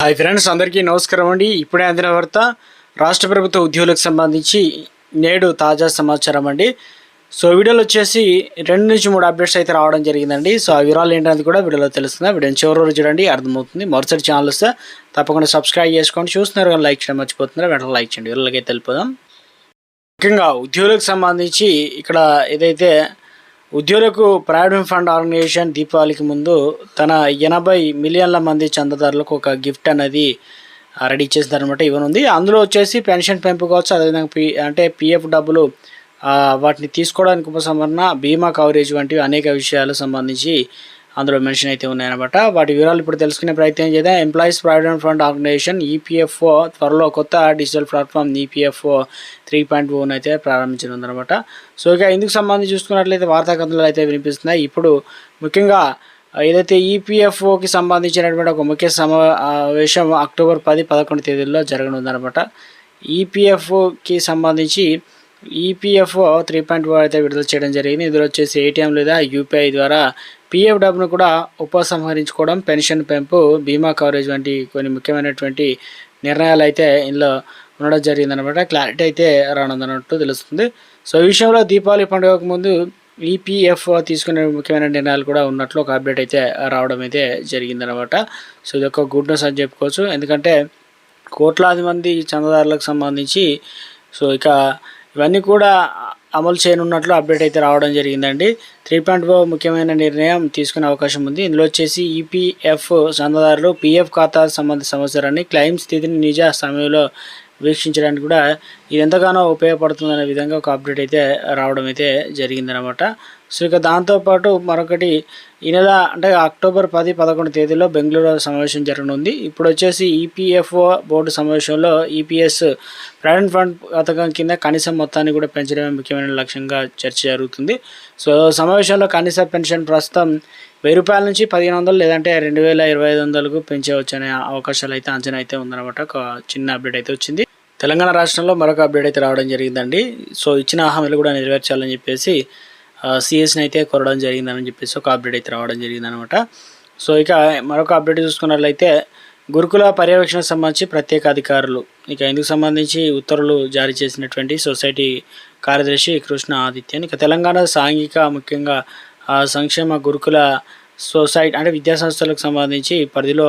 Hi friends అందరికీ నమస్కారం అండి. ఇప్పుడే అందిన వార్త రాష్ట్ర ప్రభుత్వ ఉద్యోగులకు సంబంధించి నేడు తాజా సమాచారం అండి. సో వీడియోలో వచ్చేసి రెండు నుంచి మూడు అప్డేట్స్ అయితే రావడం జరిగిందండి. సో ఆ వివరాలు ఏంటనేది కూడా వీడియోలో తెలుస్తుంది. వీడియో చివరి రోజు చూడండి అర్థమవుతుంది. మరుసటి ఛానల్ వస్తే తప్పకుండా సబ్స్క్రైబ్ చేసుకోండి. చూస్తున్నారు కానీ లైక్ చేయడం మర్చిపోతున్నారు. వెంటనే లైక్ చేయండి. వీళ్ళకి తెలిపోదాం ముఖ్యంగా ఉద్యోగులకు సంబంధించి ఇక్కడ ఏదైతే ఉద్యోగులకు ప్రావిడెంట్ ఫండ్ ఆర్గనైజేషన్ దీపావళికి ముందు తన ఎనభై మిలియన్ల మంది చందాదారులకు ఒక గిఫ్ట్ అనేది రెడీ చేసిందనమాట ఇవ్వనుంది. అందులో వచ్చేసి పెన్షన్ పెంపు కావచ్చు అదేవిధంగా పి అంటే పిఎఫ్ డబ్బులు వాటిని తీసుకోవడానికి ఉపసంహరణ బీమా కవరేజ్ వంటివి అనేక విషయాలు సంబంధించి అందులో మెన్షన్ అయితే ఉన్నాయన్నమాట. వాటి వివరాలు ఇప్పుడు తెలుసుకునే ప్రయత్నం చేద్దాం. Employees provident fund organisation EPFO త్వరలో కొత్త digital platform EPFO three point one అయితే ప్రారంభించనుందనమాట సో ఇక ఇందుకు సంబంధించి చూసుకున్నట్లయితే వార్తా కథనాలు అయితే వినిపిస్తున్నాయి. ఇప్పుడు ముఖ్యంగా ఏదైతే ఈపీఎఫ్ఓకి సంబంధించినటువంటి ఒక ముఖ్య సమావేశం అక్టోబర్ పది పదకొండు తేదీల్లో జరగనుందనమాట ఈపీఎఫ్ఓకి సంబంధించి ఈపీఎఫ్ఓ త్రీ పాయింట్ ఫోర్ అయితే విడుదల చేయడం జరిగింది. ఇందులో వచ్చేసి ఏటీఎం లేదా యూపీఐ ద్వారా పిఎఫ్ డబ్బును కూడా ఉపసంహరించుకోవడం పెన్షన్ పెంపు బీమా కవరేజ్ వంటి కొన్ని ముఖ్యమైనటువంటి నిర్ణయాలు అయితే ఇందులో ఉండడం జరిగిందనమాట క్లారిటీ అయితే రానుందన్నట్టు తెలుస్తుంది. సో ఈ విషయంలో దీపావళి పండుగకు ముందు ఈపీఎఫ్ తీసుకునే ముఖ్యమైన నిర్ణయాలు కూడా ఉన్నట్లు ఒక అప్డేట్ అయితే రావడం అయితే జరిగిందనమాట సో ఇది ఒక గుడ్ న్యూస్ అని చెప్పుకోవచ్చు. ఎందుకంటే కోట్లాది మంది చందాదారులకు సంబంధించి సో ఇక ఇవన్నీ కూడా అమలు చేయనున్నట్లు అప్డేట్ అయితే రావడం జరిగిందండి. త్రీ పాయింట్ ఫోర్ ముఖ్యమైన నిర్ణయం తీసుకునే అవకాశం ఉంది. ఇందులో వచ్చేసి ఈపీఎఫ్ చందాదారులు పీఎఫ్ ఖాతా సంబంధిత సమాచారాన్ని క్లెయిమ్ స్థితిని నిజ సమయంలో వీక్షించడానికి కూడా ఇది ఎంతగానో ఉపయోగపడుతుందనే విధంగా ఒక అప్డేట్ అయితే రావడం అయితే జరిగిందనమాట సో ఇక దాంతోపాటు మరొకటి ఈ నెల అంటే అక్టోబర్ పది పదకొండు తేదీలో బెంగళూరు సమావేశం జరగనుంది. ఇప్పుడు వచ్చేసి ఈపీఎఫ్ఓ బోర్డు సమావేశంలో ఈపీఎస్ ప్రావిడెంట్ ఫండ్ పథకం కింద కనీసం మొత్తాన్ని కూడా పెంచడమే ముఖ్యమైన లక్ష్యంగా చర్చ జరుగుతుంది. సో సమావేశంలో కనీస పెన్షన్ ప్రస్తుతం వెయ్యి రూపాయల నుంచి పదిహేను వందలు లేదంటే రెండు వేల ఇరవై ఐదు వందలకు పెంచవచ్చు అనే అవకాశాలు అయితే అంచనా అయితే ఉందన్నమాట. ఒక చిన్న అప్డేట్ అయితే వచ్చింది. తెలంగాణ రాష్ట్రంలో మరొక అప్డేట్ అయితే రావడం జరిగిందండి. సో ఇచ్చిన హామీలు కూడా నెరవేర్చాలని చెప్పేసి సిఎస్ని అయితే కోరడం జరిగిందని చెప్పేసి ఒక అప్డేట్ అయితే రావడం జరిగిందనమాట సో ఇక మరొక అప్డేట్ చూసుకున్నట్లయితే గురుకుల పర్యవేక్షణకు సంబంధించి ప్రత్యేక అధికారులు ఇక ఇందుకు సంబంధించి ఉత్తర్వులు జారీ చేసినటువంటి సొసైటీ కార్యదర్శి కృష్ణ ఆదిత్యన్ ఇక తెలంగాణ సాంఘిక ముఖ్యంగా సంక్షేమ గురుకుల సొసైటీ అంటే విద్యాసంస్థలకు సంబంధించి పరిధిలో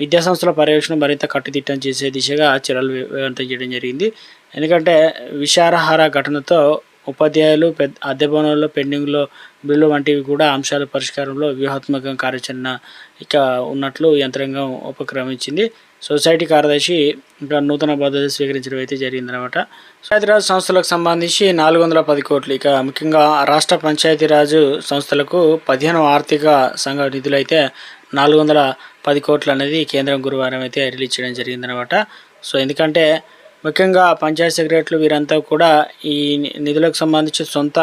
విద్యాసంస్థల పర్యవేక్షణ మరింత కట్టుదిట్టం చేసే దిశగా చర్యలు వివంతం చేయడం జరిగింది. ఎందుకంటే విషారహార ఘటనతో ఉపాధ్యాయులు పెద్ద అద్దె భవనాల్లో పెండింగ్లో బిల్లు వంటివి కూడా అంశాల పరిష్కారంలో వ్యూహాత్మక కార్యాచరణ ఇక ఉన్నట్లు యంత్రాంగం ఉపక్రమించింది. సొసైటీ కార్యదర్శి ఇంకా నూతన బాధ్యత స్వీకరించడం అయితే జరిగిందనమాట పంచాయతీరాజ్ సంస్థలకు సంబంధించి నాలుగు వందల పది కోట్లు. ఇక ముఖ్యంగా రాష్ట్ర పంచాయతీరాజ్ సంస్థలకు పదిహేను ఆర్థిక సంఘ నిధులు అయితే నాలుగు వందల పది కోట్లు అనేది కేంద్రం గురువారం అయితే రిలీజ్ చేయడం జరిగిందనమాట సో ఎందుకంటే ముఖ్యంగా పంచాయత్ సెక్రటరీలు వీరంతా కూడా ఈ నిధులకు సంబంధించి సొంత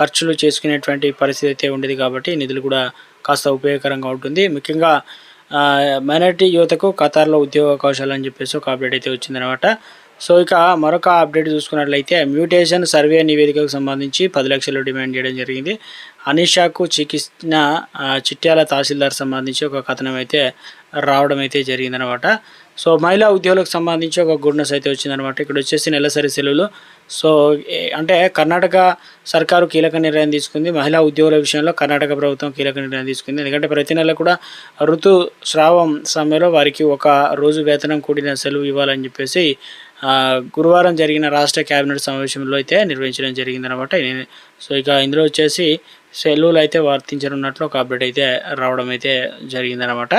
ఖర్చులు చేసుకునేటువంటి పరిస్థితి అయితే ఉండేది కాబట్టి నిధులు కూడా కాస్త ఉపయోగకరంగా ఉంటుంది. ముఖ్యంగా ఆ, మైనారిటీ యువతకు ఖతార్లో ఉద్యోగ అవకాశాలు అని చెప్పేసి ఒక అప్డేట్ అయితే వచ్చిందనమాట. సో ఇక మరొక అప్డేట్ చూసుకున్నట్లయితే మ్యూటేషన్ సర్వే నివేదికకు సంబంధించి పది లక్షలు డిమాండ్ చేయడం జరిగింది. అనీషాకు చికిత్స చిట్యాల తహసీల్దార్ సంబంధించి ఒక కథనం అయితే రావడం అయితే జరిగిందనమాట. సో మహిళా ఉద్యోగులకు సంబంధించి ఒక గుడ్నెస్ అయితే వచ్చిందనమాట. ఇక్కడ వచ్చేసి నెలసరి సెలవులు. సో అంటే కర్ణాటక సర్కారు కీలక నిర్ణయం తీసుకుంది. మహిళా ఉద్యోగుల విషయంలో కర్ణాటక ప్రభుత్వం కీలక నిర్ణయం తీసుకుంది. ఎందుకంటే ప్రతి నెల కూడా ఋతుస్రావం సమయంలో వారికి ఒక రోజు వేతనం కూడిన సెలవు ఇవ్వాలని చెప్పేసి గురువారం జరిగిన రాష్ట్ర కేబినెట్ సమావేశంలో అయితే నిర్వహించడం జరిగిందనమాట సో ఇక ఇందులో వచ్చేసి సెలవులు అయితే వర్తించనున్నట్లు ఒక అప్డేట్ అయితే రావడం అయితే జరిగిందనమాట